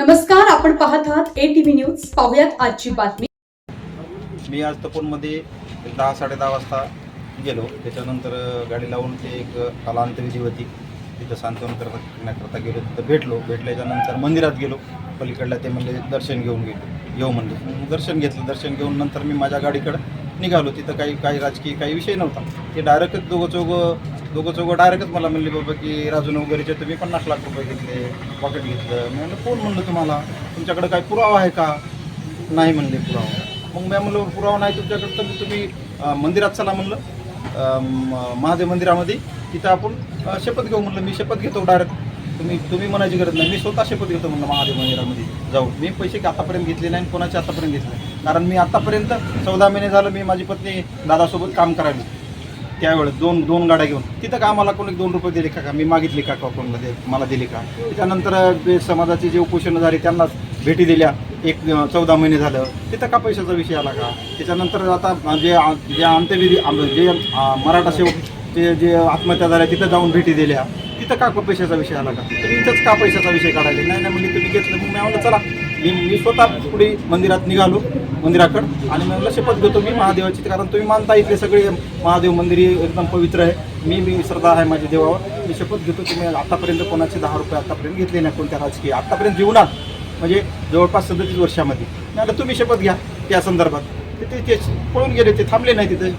नमस्कार आपण पाहत आहात ए टीव्ही न्यूज पाहुयात आजची बातमी. मी आज तपोनमध्ये एक दहा साडे दहा वाजता गेलो. त्याच्यानंतर गाडी लावून ते एक अ, काला अंत्यविधी होती. तिथं सांत्वन करता करण्याकरता गेलो. तिथं भेटलो. भेटल्याच्या नंतर मंदिरात गेलो. पलीकडल्या ते म्हणजे दर्शन घेऊन गेलो येऊ म्हणले. दर्शन घेतलं. दर्शन घेऊन नंतर मी माझ्या गाडीकडं निघालो. तिथं काही काही राजकीय काही विषय नव्हता. ते डायरेक्टच दोघं चौघं दोघं चौघं डायरेक्टच मला म्हणले बाबा की राजू वगैरेचे तुम्ही पन्नास लाख रुपये घेतले पॉकेट घेतलं. मी म्हणलं कोण म्हणलं तुम्हाला? तुमच्याकडे काही पुरावा आहे का? नाही म्हणले पुरावा. मग मी म्हणलं पुरावा नाही तुमच्याकडे तर तुम्ही मंदिरात चला म्हणलं. महादेव मंदिरामध्ये तिथं आपण शपथ घेऊ म्हणलं. मी शपथ घेतो डायरेक्ट. तुम्ही तुम्ही म्हणायची गरज नाही. मी स्वतः शपथ घेतो म्हणलं महादेव मंदिरामध्ये जाऊ मी पैसे की आतापर्यंत घेतले नाही आणि कोणाचे आतापर्यंत घेतले नाही. कारण मी आतापर्यंत चौदा महिने झालं मी माझी पत्नी दादासोबत काम करायला. त्यावेळेस दोन दोन गाड्या घेऊन. तिथं का आम्हाला कोणी दोन रुपये दिले का? का मी मागितली का कोणाला दे मला दिली का? त्याच्यानंतर जे समाजाची जे उपोषण झाली त्यांनाच भेटी दिल्या. एक चौदा महिने झालं. तिथं का पैशाचा विषय आला का? त्याच्यानंतर आता जे जे अंत्यविधी जे मराठा सेवक जे जे आत्महत्या झाल्या तिथं जाऊन भेटी दिल्या. तिथं का पैशाचा विषय आला का? तर इथंच का पैशाचा विषय काढायला? नाही नाही म्हणजे तुम्ही घेतलं मग मी आम्हाला चला मी मी स्वतः पुढे मंदिरात निघालो मंदिराकडं आणि मी म्हणलं शपथ घेतो मी महादेवाची. कारण तुम्ही मानता इथले सगळे महादेव मंदिर एकदम पवित्र आहे. मी मी श्रद्धा आहे माझ्या देवावर. मी शपथ घेतो तुम्ही आतापर्यंत कोणाचे दहा रुपये आतापर्यंत घेतले नाही कोणत्या राजकीय आतापर्यंत जीवनात. म्हणजे जवळपास सदतीस वर्षामध्ये. नाही तुम्ही शपथ घ्या. त्या संदर्भात. ते ते पळून गेले ते थांबले नाही तिथे.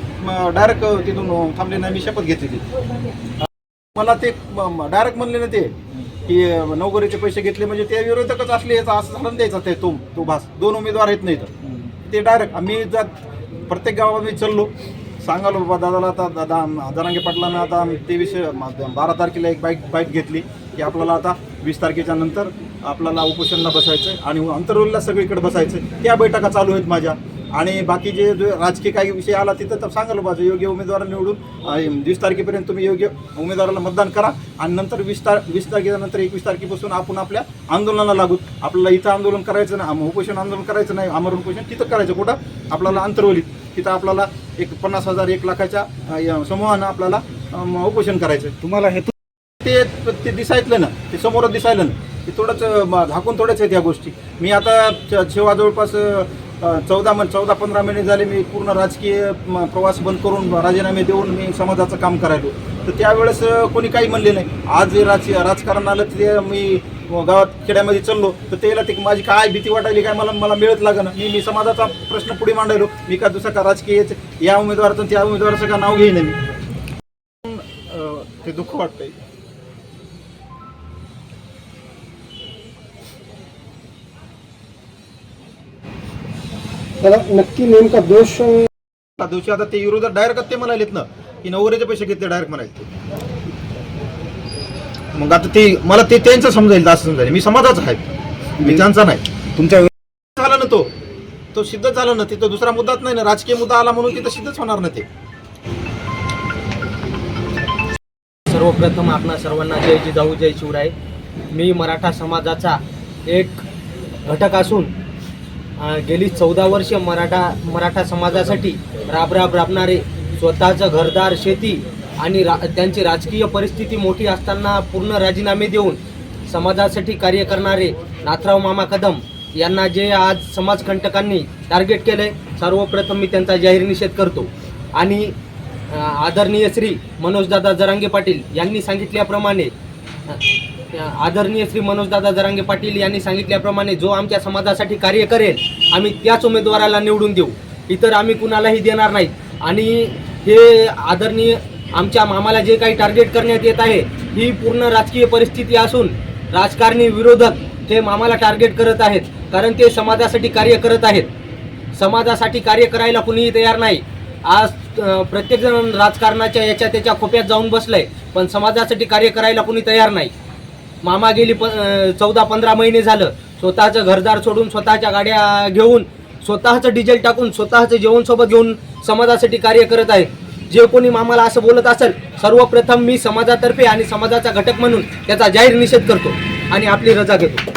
डायरेक्ट तिथून थांबले नाही मी शपथ घेतली मला ते डायरेक्ट म्हणले ना ते की नोकरीचे पैसे घेतले म्हणजे त्या विरोधकच असले याचा असं झालं द्यायचा ते तो तो भास दोन उमेदवार आहेत नाही तर. ते डायरेक्ट आम्ही जात प्रत्येक गावात मी चाललो. सांगालो बाबा दादाला आता दादा जरांगे पाटलांना आता तेवीस बारा तारखेला एक बाईक बाईक घेतली की आपल्याला आता वीस तारखेच्या नंतर आपल्याला उपोषणला बसायचं आहे आणि अंतरवलीला सगळीकडे बसायचं त्या बैठका चालू आहेत माझ्या. आणि बाकी जे राजकीय काही विषय आला तिथं तर सांगालो बाजू योग्य उमेदवार निवडून वीस तारखेपर्यंत तुम्ही योग्य उमेदवाराला मतदान करा आणि नंतर वीस तार वीस तारखेनंतर एकवीस तारखेपासून आपण आपल्या आंदोलनाला लागू. आपल्याला इथं आंदोलन करायचं नाही उपोषण आंदोलन करायचं नाही आमरण उपोषण तिथं करायचं. कुठं? आपल्याला अंतरवलीत. तिथं आपल्याला एक पन्नास हजार एक लाखाच्या समूहानं आपल्याला उपोषण करायचं तुम्हाला हे ते ते दिसायतलं ना ते समोरच दिसायलं ना ते थोडंच झाकून थोड्याच आहेत या गोष्टी. मी आता जेव्हा जवळपास चौदा महिने चौदा पंधरा महिने झाले मी पूर्ण राजकीय म, प्रवास बंद करून राजीनामे देऊन मी समाजाचं काम करायलो. तर त्यावेळेस कोणी काही म्हणले नाही. आज जे राज राजकारण आलं ते मी गावात खेड्यामध्ये चाललो तर त्याला ते माझी काय भीती वाटायली काय मला मला मिळत लागलं मी मी समाजाचा प्रश्न पुढे मांडायलो. मी का दुसरा का राजकीय या उमेदवाराचं त्या उमेदवाराचं का नाव घेईन मी. ते दुःख वाटतंय. त्याला नक्की नेमका दोष दिवशी आता ते विरोधात डायरेक्ट ते म्हणालेत ना की नवऱ्याचे पैसे घेतले डायरेक्ट म्हणाले मग आता ते मला ते त्यांचं समजायला असं समजायला मी समाजाचा आहे. मी त्यांचा नाही. तुमच्या झाला ना तो. तो सिद्ध झाला ना तिथं दुसरा मुद्दाच नाही ना. राजकीय मुद्दा आला म्हणून तिथं सिद्धच होणार ना ते. सर्वप्रथम आपणा सर्वांना जय जिजाऊ जय शिवराय. मी मराठा समाजाचा एक घटक असून गेली चौदा वर्ष मराठा मराठा समाजासाठी राबराब राबणारे स्वतःचं घरदार शेती आणि रा त्यांची राजकीय परिस्थिती मोठी असताना पूर्ण राजीनामे देऊन समाजासाठी कार्य करणारे नाथराव मामा कदम यांना जे आज समाजकंटकांनी टार्गेट केले सर्वप्रथम मी त्यांचा जाहीर निषेध करतो. आणि आदरणीय श्री मनोजदादा जरांगे पाटील यांनी सांगितल्याप्रमाणे आदरणीय श्री मनोजदादा जरांगे पाटील यांनी सांगितल्याप्रमाणे जो आमच्या समाजासाठी कार्य करेल आम्ही त्याच उमेदवाराला निवडून देऊ. इतर आम्ही कुणालाही देणार नाहीत आणि हे आदरणीय आमच्या मामाला जे काही टार्गेट करण्यात येत आहे ही पूर्ण राजकीय परिस्थिती असून राजकारणी विरोधक हे मामाला टार्गेट करत आहेत कारण ते समाजासाठी कार्य करत आहेत. समाजासाठी कार्य करायला कुणीही तयार नाही. आज प्रत्येकजण राजकारणाच्या याच्या त्याच्या खोप्यात जाऊन बसलंय पण समाजासाठी कार्य करायला कुणी तयार नाही. मामा गेली प चौदा पंधरा महिने झालं. स्वतःचं घरदार सोडून स्वतःच्या गाड्या घेऊन स्वतःचं डिझेल टाकून स्वतःचं जेवण सोबत घेऊन समाजासाठी कार्य करत आहेत जे कोणी मामाला असं बोलत असेल सर्वप्रथम मी समाजातर्फे आणि समाजाचा घटक म्हणून त्याचा जाहीर निषेध करतो आणि आपली रजा घेतो.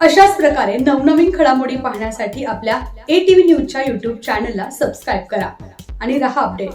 अशाच प्रकारे नवनवीन घडामोडी पाहण्यासाठी आपल्या ए टीव्ही न्यूजच्या युट्यूब चॅनलला सबस्क्राईब करा आणि रहा अपडेट